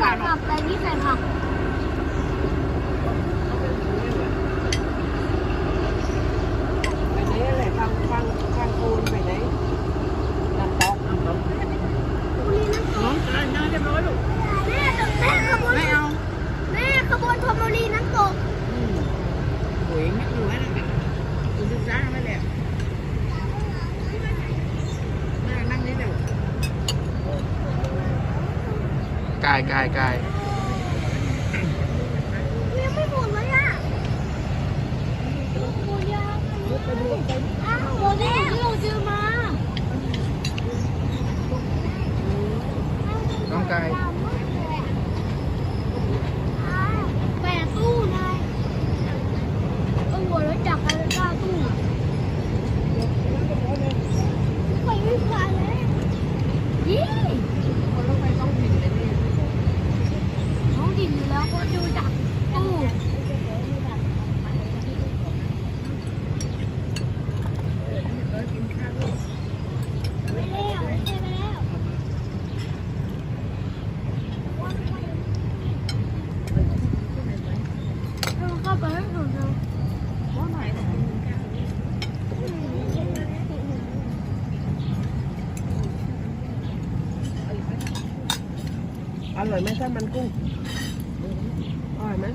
ผักกลัไปนี่ใส่ผัก กายกายกายยังไม่หมดเลยอะหมดยังอ้หมดแล้วที่เมาน้องกาย อร่อยไหมถ้ามันกุ้งอร่อยไหม